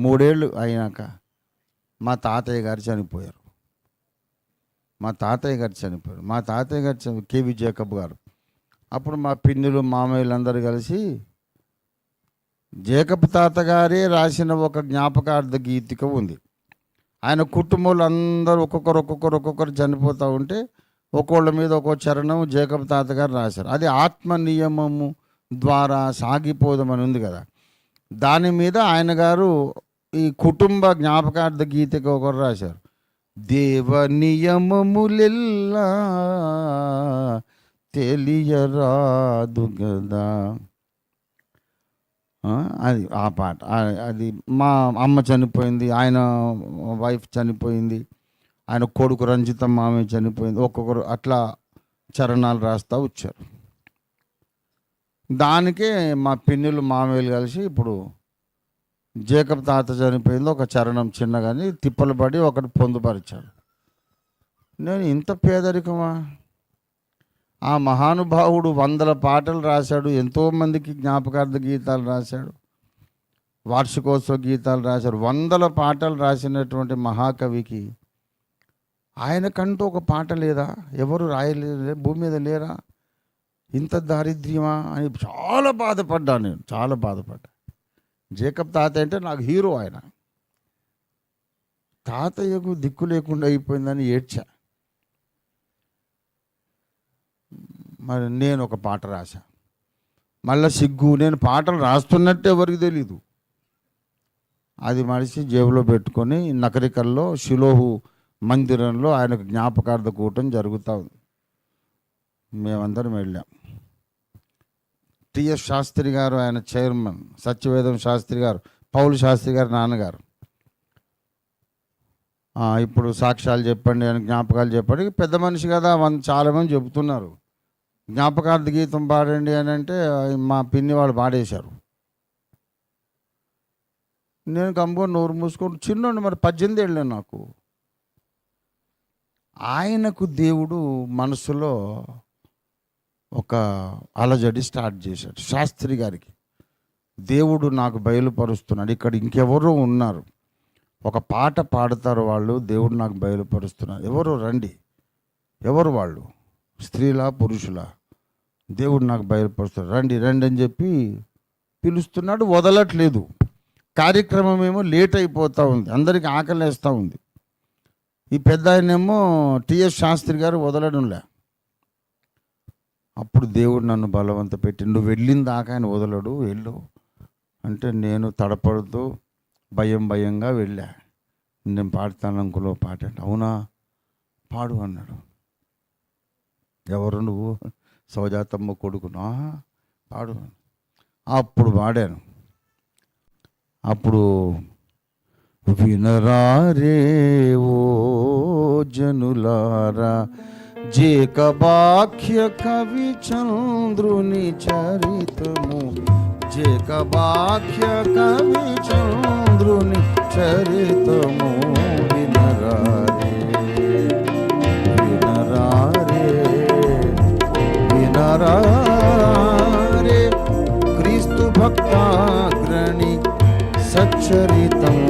మూడేళ్ళు అయినాక మా తాతయ్య గారు చనిపోయారు. మా తాతయ్య గారు చనిపోయారు. మా తాతయ్య గారు చని కేవి జేకబ్ గారు. అప్పుడు మా పిన్నులు మామయ్యలు అందరూ కలిసి జేకబ్ తాతగారే రాసిన ఒక జ్ఞాపకార్థ గీతిక ఉంది. ఆయన కుటుంబంలో అందరూ ఒక్కొక్కరు ఒక్కొక్కరు ఒక్కొక్కరు చనిపోతూ ఉంటే ఒక్కోళ్ళ మీద ఒక్కో చరణం జేకబ్ తాతగారు రాశారు. అది ఆత్మ నియమము ద్వారా సాగిపోదామని ఉంది కదా. దాని మీద ఆయన గారు ఈ కుటుంబ జ్ఞాపకార్థ గీతకి ఒకరు రాశారు. దేవ నియమములెల్లా తెలియరాదు కదా అది ఆ పాట. అది మా అమ్మ చనిపోయింది ఆయన వైఫ్ చనిపోయింది ఆయన కొడుకు రంజిత మామయ్య చనిపోయింది ఒక్కొక్కరు అట్లా చరణాలు రాస్తా వచ్చారు. దానికే మా పిన్నులు మామయ్యలు కలిసి ఇప్పుడు జేకబ్ తాత చనిపోయింది ఒక చరణం చిన్నగాని తిప్పలు పడి ఒకటి పొందుపరిచాడు. నేను ఇంత పేదరికమా? ఆ మహానుభావుడు వందల పాటలు రాశాడు ఎంతోమందికి జ్ఞాపకార్థ గీతాలు రాశాడు వార్షికోత్సవ గీతాలు రాశాడు వందల పాటలు రాసినటువంటి మహాకవికి ఆయనకంటూ ఒక పాట లేదా? ఎవరు రాయలేదే? భూమి మీద లేరా? ఇంత దారిద్ర్యమా? అని చాలా బాధపడ్డాను నేను చాలా బాధపడ్డా. జేకబ్ తాత అంటే నాకు హీరో ఆయన. తాతయ్యకు దిక్కు లేకుండా అయిపోయిందని ఏడ్చా. మరి నేను ఒక పాట రాశా. మళ్ళా సిగ్గు నేను పాటలు రాస్తున్నట్టు ఎవరికి తెలీదు. అది మనిషి జేబులో పెట్టుకొని నకరికల్లో శిలోహు మందిరంలో ఆయనకు జ్ఞాపకార్థ కూటం జరుగుతూ ఉంది. మేమందరం వెళ్ళాం. టిఎస్ శాస్త్రి గారు ఆయన చైర్మన్ సత్యవేదం శాస్త్రి గారు పౌలు శాస్త్రి గారు నాన్నగారు. ఇప్పుడు సాక్ష్యాలు చెప్పండి అని జ్ఞాపకాలు చెప్పండి. పెద్ద మనిషి కదా వన్ చాలామంది చెబుతున్నారు. జ్ఞాపకార్థ గీతం పాడండి అని అంటే మా పిన్ని వాళ్ళు పాడేశారు. నేను కమ్ముకొని నోరు మూసుకొని చిన్నోండి మరి పద్దెనిమిది ఏళ్ళే నాకు. ఆయనకు దేవుడు మనసులో ఒక అలజడి స్టార్ట్ చేశాడు. శాస్త్రి గారికి దేవుడు నాకు బయలుపరుస్తున్నాడు. ఇక్కడ ఇంకెవరో ఉన్నారు. ఒక పాట పాడతారు వాళ్ళు దేవుడు నాకు బయలుపరుస్తున్నారు ఎవరు? రండి. ఎవరు వాళ్ళు? స్త్రీలా పురుషులా? దేవుడు నాకు బయలుపరుస్తున్నాడు. రండి రండి అని చెప్పి పిలుస్తున్నాడు. వదలట్లేదు. కార్యక్రమం ఏమో లేట్ అయిపోతూ ఉంది. అందరికీ ఆకలేస్తూ ఉంది. ఈ పెద్ద ఆయనేమో టిఎస్ శాస్త్రి గారు వదలడంలే. అప్పుడు దేవుడు నన్ను బలవంత పెట్టి నువ్వు వెళ్ళిన దాకా ఆయన వదలడు వెళ్ళు. అంటే నేను తడపడుతూ భయం భయంగా వెళ్ళా. నేను పాడతాను అంకులో పాట అవునా? పాడు అన్నాడు. ఎవరు నువ్వు? సౌజాతమ్మ కొడుకునా? పాడు అప్పుడు పాడాను. అప్పుడు వినరారే ఓ జనులారా జేకబాఖ్య కవి చంద్రుని చరితము జేకబాఖ్య కవి చంద్రుని చరితము వినరారే వినరారే వినరారే క్రీస్తు భక్తాగ్రణి సచ్చరితం వినే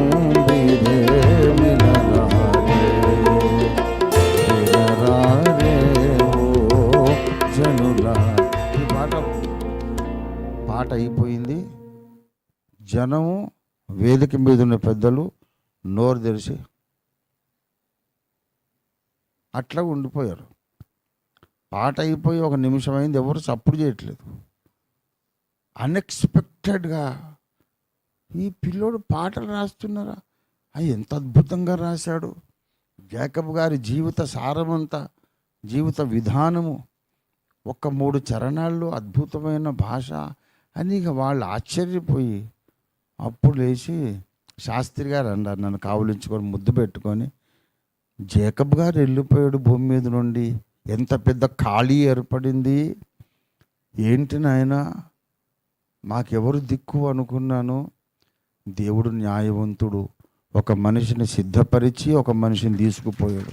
జనము వేదిక మీద ఉన్న పెద్దలు నోరు తెరిచి అట్లా ఉండిపోయారు. పాట అయిపోయి ఒక నిమిషం అయింది ఎవరు సప్పుడు చేయట్లేదు. అన్ఎక్స్పెక్టెడ్గా ఈ పిల్లోడు పాటలు రాస్తున్నారా? అవి ఎంత అద్భుతంగా రాశాడు. జేకబ్ గారి జీవిత సారమంతా జీవిత విధానము ఒక మూడు చరణాల్లో అద్భుతమైన భాష అని ఇక వాళ్ళు ఆశ్చర్యపోయి అప్పుడు లేచి శాస్త్రి గారు అన్నారు నన్ను కావులించుకొని ముద్దు పెట్టుకొని జేకబ్ గారు వెళ్ళిపోయాడు భూమి మీద నుండి. ఎంత పెద్ద ఖాళీ ఏర్పడింది. ఏంటి నాయన మాకెవరు దిక్కు అనుకున్నాను. దేవుడు న్యాయవంతుడు. ఒక మనిషిని సిద్ధపరిచి ఒక మనిషిని తీసుకుపోయాడు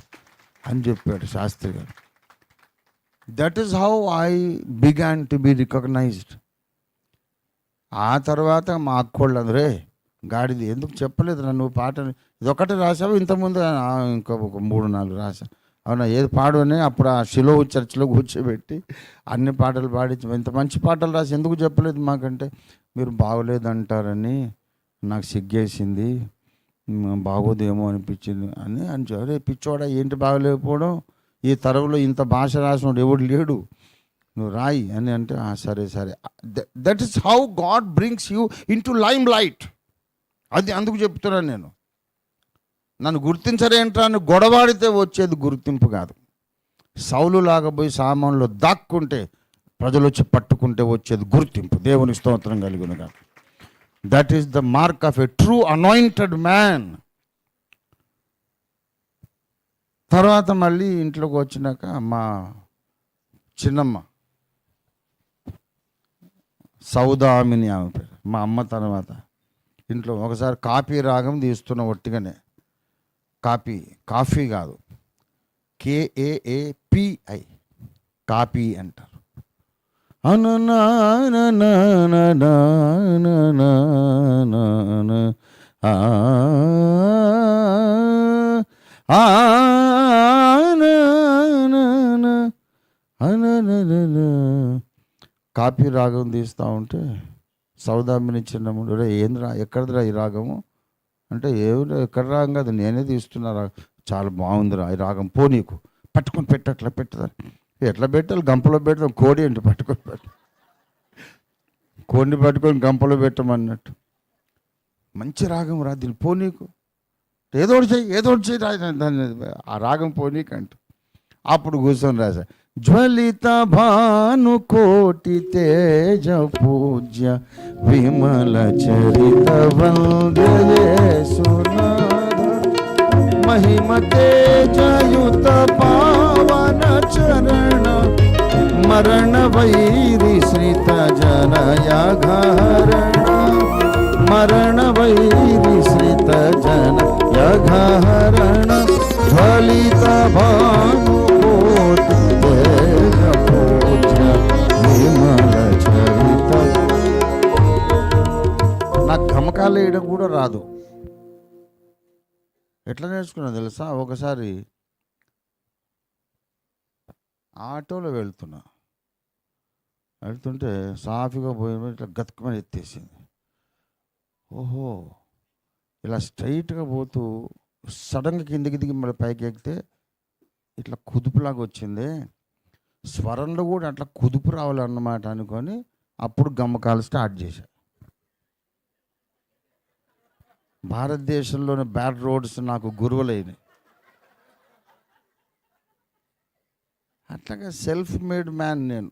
అని చెప్పాడు శాస్త్రి గారు. That is how I began to be recognised ఆ తర్వాత మా అక్కోళ్ళు గాడిది ఎందుకు చెప్పలేదు రా నువ్వు పాట? ఇదొకటి రాసావు ఇంతకుముందు ఇంకో ఒక మూడు నాలుగు రాసా అవునా ఏది పాడు అని అప్పుడు ఆ శిలో చర్చిలో కూర్చోబెట్టి అన్ని పాటలు పాడించి ఇంత మంచి పాటలు రాసి ఎందుకు చెప్పలేదు మాకంటే? మీరు బాగోలేదంటారని నాకు సిగ్గేసింది బాగోదేమో అనిపించింది అని అని అరే పిచ్చోడా ఏంటి బాగలేకపోవడం? ఈ తరవులో ఇంత భాష రాసినోడు ఎవడు లేడు? నువ్వు రాయి అని అంటే సరే సరే. That is how God brings you into limelight అది అందుకు చెప్తున్నాను నేను. నన్ను గుర్తించరేంట్రా అని గొడవాడితే వచ్చేది గుర్తింపు కాదు. సౌలు లాగబోయి పోయి సామాన్లో దాక్కుంటే ప్రజలు వచ్చి పట్టుకుంటే వచ్చేది గుర్తింపు. దేవుని స్తోత్రం కలిగిన కాదు. That is the mark of a true anointed man తర్వాత మళ్ళీ ఇంట్లోకి వచ్చినాక మా చిన్నమ్మ సౌదామిని ఆమె పేరు మా అమ్మ తర్వాత ఇంట్లో ఒకసారి కాపీ రాగం తీస్తున్న ఒట్టిగానే కాపీ కాఫీ కాదు కేఏఏపిఐ కాపీ అంటారు ఆ కాపీ రాగం తీస్తూ ఉంటే సౌదామిని చిన్నముడు ఏంద్రా ఏందిరా ఎక్కడిదిరా ఈ రాగము? అంటే ఏమిరా ఎక్కడ రాగం కాదు నేనే తీస్తున్నా రా చాలా బాగుందిరా ఈ రాగం పో నీకు. పట్టుకొని పెట్టు అట్లా పెట్టదా ఎట్లా పెట్టాలి? గంపలో పెట్టడం కోడి ఏంటి పట్టుకొని పెట్ట కోడిని పట్టుకొని గంపలో పెట్టమన్నట్టు. మంచి రాగం రా దీన్ని పో నీకు. ఏదో ఒకటి ఏదో ఒకటి చెయ్యి రా దాన్ని ఆ రాగం పోనీకంట అప్పుడు కూర్చొని రాశా జ్వలిత భాను కోటి తేజ పూజ్య విమల చరిత వందేసునాథ మహిమ తేజయుత పావన చరణ మరణ వైరి శ్రిత జనయాఘారణ మరణ వైరి శ్రిత జన యఘారణ జ్వలిత భాను నాకు గమకాలు వేయడం కూడా రాదు. ఎట్లా నేర్చుకున్నా తెలుసా? ఒకసారి ఆటోలో వెళ్తున్నా. వెళ్తుంటే సాఫీగా పోయిన ఇట్లా గతుకుమని ఎత్తేసింది. ఓహో! ఇలా స్ట్రైట్గా పోతూ సడన్గా కిందికి దిగి మళ్ళీ పైకి ఎక్కితే ఇట్లా కుదుపులాగా వచ్చింది. స్వరంలో కూడా అట్లా కుదుపు రావాలన్నమాట అనుకొని అప్పుడు గమ్మకాలు స్టార్ట్ చేశా. భారతదేశంలోని బ్యాడ్ రోడ్స్ నాకు గురువులైనవి. అట్లాగా సెల్ఫ్ మేడ్ మ్యాన్ నేను.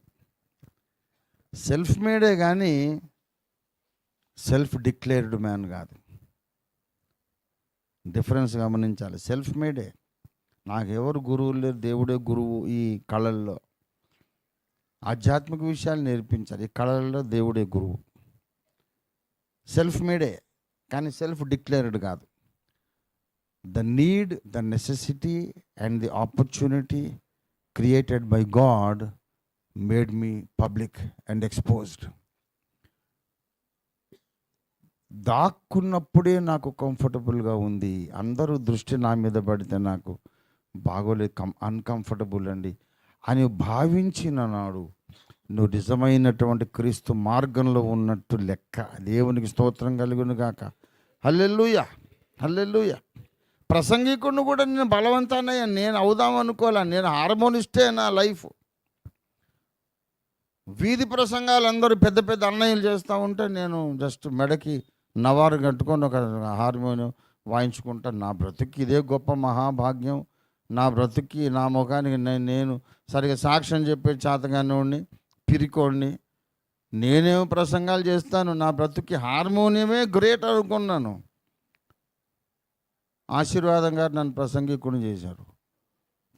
సెల్ఫ్ మేడే కానీ సెల్ఫ్ డిక్లేర్డ్ మ్యాన్ కాదు. డిఫరెన్స్ గమనించాలి. సెల్ఫ్ మేడే నాకెవరు గురువులు లేరు దేవుడే గురువు ఈ కళల్లో. ఆధ్యాత్మిక విషయాలు నేర్పించాలి. ఈ కళల్లో దేవుడే గురువు. సెల్ఫ్ మేడే కానీ సెల్ఫ్ డిక్లేర్డ్ కాదు. The need the necessity and the opportunity created by God made me public and exposed దాక్కున్నప్పుడే నాకు కంఫర్టబుల్గా ఉంది. అందరూ దృష్టి నా మీద పడితే నాకు బాగోలేదు కం అన్కంఫర్టబుల్ అండి అని భావించిన నాడు నువ్వు నిజమైనటువంటి క్రీస్తు మార్గంలో ఉన్నట్టు లెక్క దేవునికి స్తోత్రం కలుగును గాక హల్లెల్లుయ హల్లెల్లుయ ప్రసంగికుడిని కూడా నేను బలవంతానయ్య నేను అవుదాం అనుకోలే నేను హార్మోనిస్టే నా లైఫ్. వీధి ప్రసంగాలు అందరూ పెద్ద పెద్ద అన్నయ్యలు చేస్తూ ఉంటే నేను జస్ట్ మెడకి నవారు కట్టుకొని ఒక హార్మోనియం వాయించుకుంటా నా బ్రతుక్కి ఇదే గొప్ప మహాభాగ్యం. నా బ్రతుక్కి నా ముఖానికి నేను సరిగా సాక్ష్యం చెప్పే చేతగానోడిని పిరికోడిని నేనేమో ప్రసంగాలు చేస్తాను? నా బ్రతుక్కి హార్మోనియమే గ్రేట్ అనుకున్నాను. ఆశీర్వాదం గారు నన్ను ప్రసంగికుని చేశారు.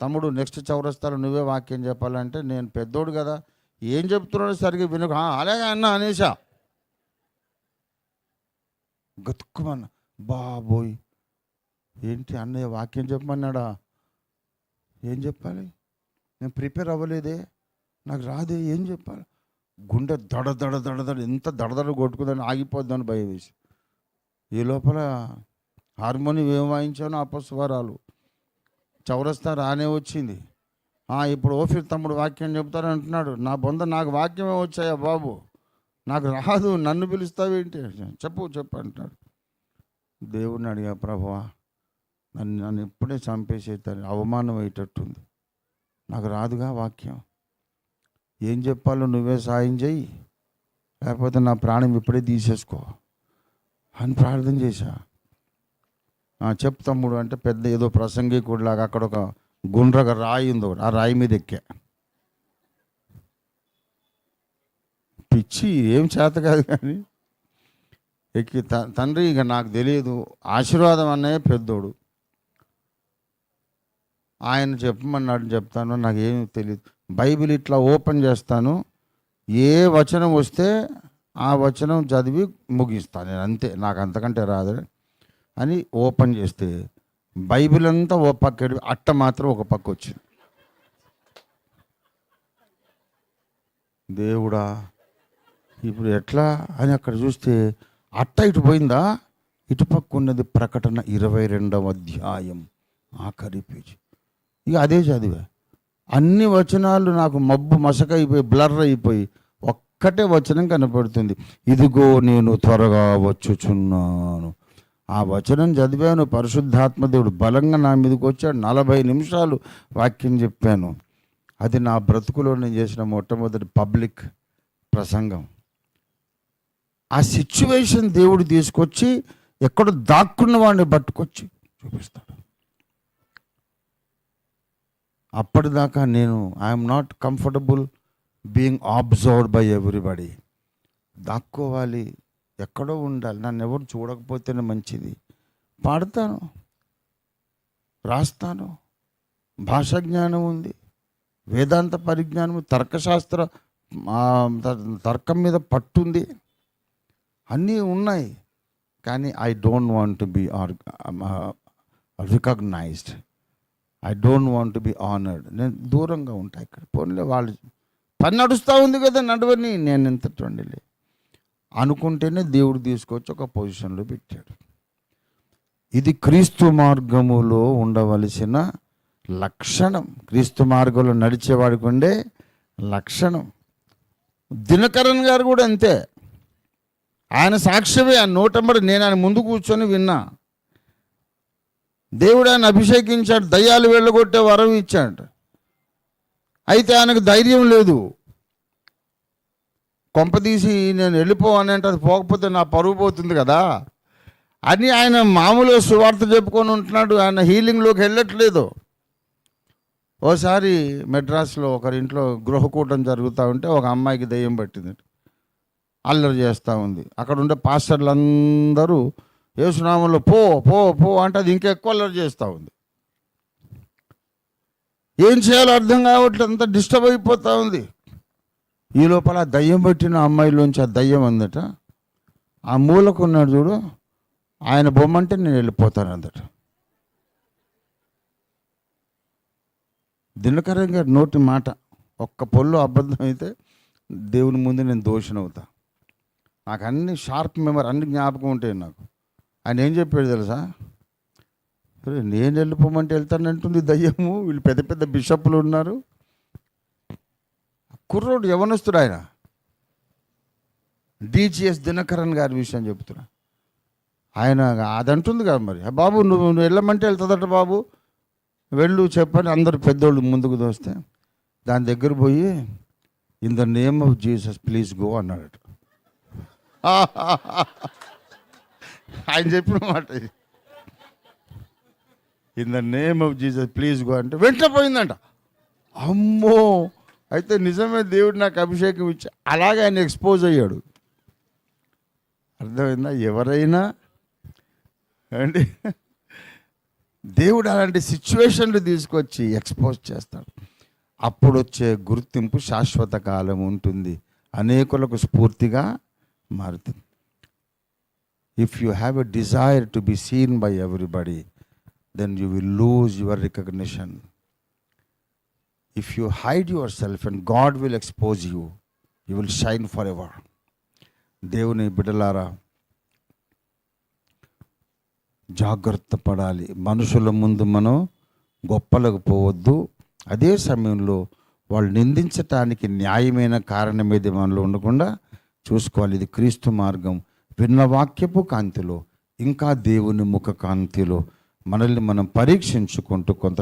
తమ్ముడు నెక్స్ట్ చౌరస్తాలో నువ్వే వాక్యం చెప్పాలంటే నేను పెద్దోడు కదా ఏం చెప్తున్నాడో సరిగ్గా వినకు అలాగే అన్న అనేసా గతుక్కుమన్న బాబోయ్ ఏంటి అన్నయ్య వాక్యం చెప్పమన్నాడా? ఏం చెప్పాలి? నేను ప్రిపేర్ అవ్వలేదే నాకు రాదే ఏం చెప్పాలి? గుండె దడ దడ దడ దడ ఎంత దడదడ కొట్టుకుందని ఆగిపోద్దని భయం వేసి. ఈ లోపల హార్మోనియం ఏం వాయించానో అపస్వరాలు. చౌరస్తా రానే వచ్చింది. ఇప్పుడు ఓఫీర్ తమ్ముడు వాక్యం చెప్తారని అంటున్నాడు నా బొంద నాకు వాక్యమే వచ్చాయా బాబు? నాకు రాదు నన్ను పిలుస్తావేంటి చెప్పు చెప్పు అంటున్నాడు దేవుడిని అడిగా ప్రభువా నన్ను నన్ను ఎప్పుడే చంపేసేతాను అవమానం అయ్యేటట్టుంది. నాకు రాదుగా వాక్యం. ఏం చెప్పాలో నువ్వే సాయం చేయి లేకపోతే నా ప్రాణం ఇప్పుడే తీసేసుకో అని ప్రార్థన చేశా. చెప్ చెప్పు తమ్ముడు అంటే పెద్ద ఏదో ప్రసంగికుడిలాగా అక్కడ ఒక గుండ్రగా రాయి ఉంది ఒకటి ఆ రాయి మీద ఎక్కా. పిచ్చి ఏం చేత కాదు కానీ ఎక్కి త- తండ్రి ఇక నాకు తెలియదు. ఆశీర్వాదం అన్నయ్య పెద్దోడు. ఆయన చెప్పమన్నాడు చెప్తాను నాకు ఏమి తెలియదు బైబిల్ ఇట్లా ఓపెన్ చేస్తాను ఏ వచనం వస్తే ఆ వచనం చదివి ముగిస్తాను నేను అంతే నాకు అంతకంటే రాదు అని ఓపెన్ చేస్తే బైబిల్ అంతా ఓ పక్క అట్ట మాత్రం ఒక పక్క వచ్చింది. దేవుడా ఇప్పుడు ఎట్లా అని అక్కడ చూస్తే అట్ట ఇటు పోయిందా? ఇటుపక్క ఉన్నది ప్రకటన ఇరవై రెండవ అధ్యాయం ఆఖరి పేజీ. ఇక అదే చదివా. అన్ని వచనాలు నాకు మబ్బు మసక అయిపోయి బ్లర్ అయిపోయి ఒక్కటే వచనం కనపడుతుంది. ఇదిగో నేను త్వరగా వచ్చుచున్నాను. ఆ వచనం చదివాను పరిశుద్ధాత్మ దేవుడు బలంగా నా మీదకి వచ్చాడు. నలభై నిమిషాలు వాక్యం చెప్పాను. అది నా బ్రతుకులో నేను చేసిన మొట్టమొదటి పబ్లిక్ ప్రసంగం. ఆ సిచ్యువేషన్ దేవుడు తీసుకొచ్చి ఎక్కడో దాక్కున్న వాడిని పట్టుకొచ్చి చూపిస్తాడు. అప్పటిదాకా నేను I'm not comfortable being observed by everybody దాక్కోవాలి ఎక్కడో ఉండాలి. నన్ను ఎవరు చూడకపోతేనే మంచిది. పాడతాను రాస్తాను. భాషా జ్ఞానం ఉంది. వేదాంత పరిజ్ఞానం తర్కశాస్త్ర తర్కం మీద పట్టుంది. అన్నీ ఉన్నాయి. కానీ I don't want be are recognised I don't want to be honoured నేను దూరంగా ఉంటా ఇక్కడ. పోన్లే వాళ్ళు పని నడుస్తూ ఉంది కదా నడవని నేను ఎంత వండిలే అనుకుంటేనే దేవుడు తీసుకొచ్చి ఒక పొజిషన్లో పెట్టాడు. ఇది క్రీస్తు మార్గములో ఉండవలసిన లక్షణం. క్రీస్తు మార్గంలో నడిచేవాడికి ఉండే లక్షణం. దినకరణ్ గారు కూడా అంతే. ఆయన సాక్ష్యమే ఆ నోటంబడి నేను ఆయన ముందు కూర్చొని విన్నా. దేవుడు ఆయన అభిషేకించాడు దయ్యాలు వెళ్ళగొట్టే వరం ఇచ్చాడు. అయితే ఆయనకు ధైర్యం లేదు. కొంపదీసి నేను వెళ్ళిపోవాలని అంటే అది పోకపోతే నా పరువు పోతుంది కదా. అని ఆయన మామూలుగా సువార్త చెప్పుకొని ఉంటున్నాడు. ఆయన హీలింగ్లోకి వెళ్ళట్లేదు. ఓసారి మెడ్రాస్లో ఒకరింట్లో గృహకూటం జరుగుతూ ఉంటే ఒక అమ్మాయికి దయ్యం పట్టింది. అల్లరి చేస్తూ ఉంది. అక్కడ ఉండే పాస్టర్లందరూ యేసునామంలో పో పో పో అంటే అది ఇంకెక్కువ అల్లరి చేస్తూ ఉంది. ఏం చేయాలో అర్థం కావట్లేదు అంత డిస్టర్బ్ అయిపోతూ ఉంది. ఈ లోపల ఆ దయ్యం పట్టిన అమ్మాయిలోంచి ఆ దయ్యం అందట ఆ మూలకు ఉన్నాడు చూడు ఆయన బొమ్మంటే నేను వెళ్ళిపోతాను అందట. దినకరం గారి నోటి మాట ఒక్క పొల్లు అబద్ధం అయితే దేవుని ముందు నేను దోషణవుతా నాకు అన్ని షార్ప్ మెమరీ అన్ని జ్ఞాపకం ఉంటాయి నాకు. ఆయన ఏం చెప్పాడు తెలుసా? "అరే, నేను వెళ్ళిపోమంటే వెళ్తానంటుంది దయ్యము. వీళ్ళు పెద్ద పెద్ద బిషప్లు ఉన్నారు. కుర్రోడు యవనస్తుడు ఆయన. డిజిఎస్ దినకరన్ గారి విషయం చెప్తున్నా. ఆయన అది అంటుంది కదా మరి. బాబు నువ్వు నువ్వు వెళ్ళమంటే వెళ్తుందట బాబు. వెళ్ళు చెప్పని అందరు పెద్దోళ్ళు ముందుకు దోస్తే దాని దగ్గర పోయి in the name of Jesus please go అన్నాడట. ఆయన చెప్పిన మాట ఇది. In the name of Jesus please go అంటే వెంటనే పోయిందంట. అమ్మో! అయితే నిజమే దేవుడు నాకు అభిషేకం ఇచ్చి అలాగే ఆయన ఎక్స్పోజ్ అయ్యాడు. అర్థమైందా? ఎవరైనా అండి దేవుడు అలాంటి సిచ్యువేషన్లు తీసుకొచ్చి ఎక్స్పోజ్ చేస్తాడు. అప్పుడు వచ్చే గుర్తింపు శాశ్వత కాలం ఉంటుంది. అనేకులకు స్ఫూర్తిగా మారుతుంది. If you have a desire to be seen by everybody then you will lose your recognition if you hide yourself and God will expose you you will shine forever దేవుని బిడలారా జాగ్రత్త పడాలి. మనుషుల ముందు మనం గొప్పలకు పోవద్దు. అదే సమయంలో వాళ్ళు నిందించటానికి న్యాయమైన కారణం ఏది మనలో ఉండకుండా చూసుకోవాలి. ఇది క్రీస్తు మార్గం. విన్న వాక్యపు కాంతిలో ఇంకా దేవుని ముఖ కాంతిలో మనల్ని మనం పరీక్షించుకుంటూ కొంత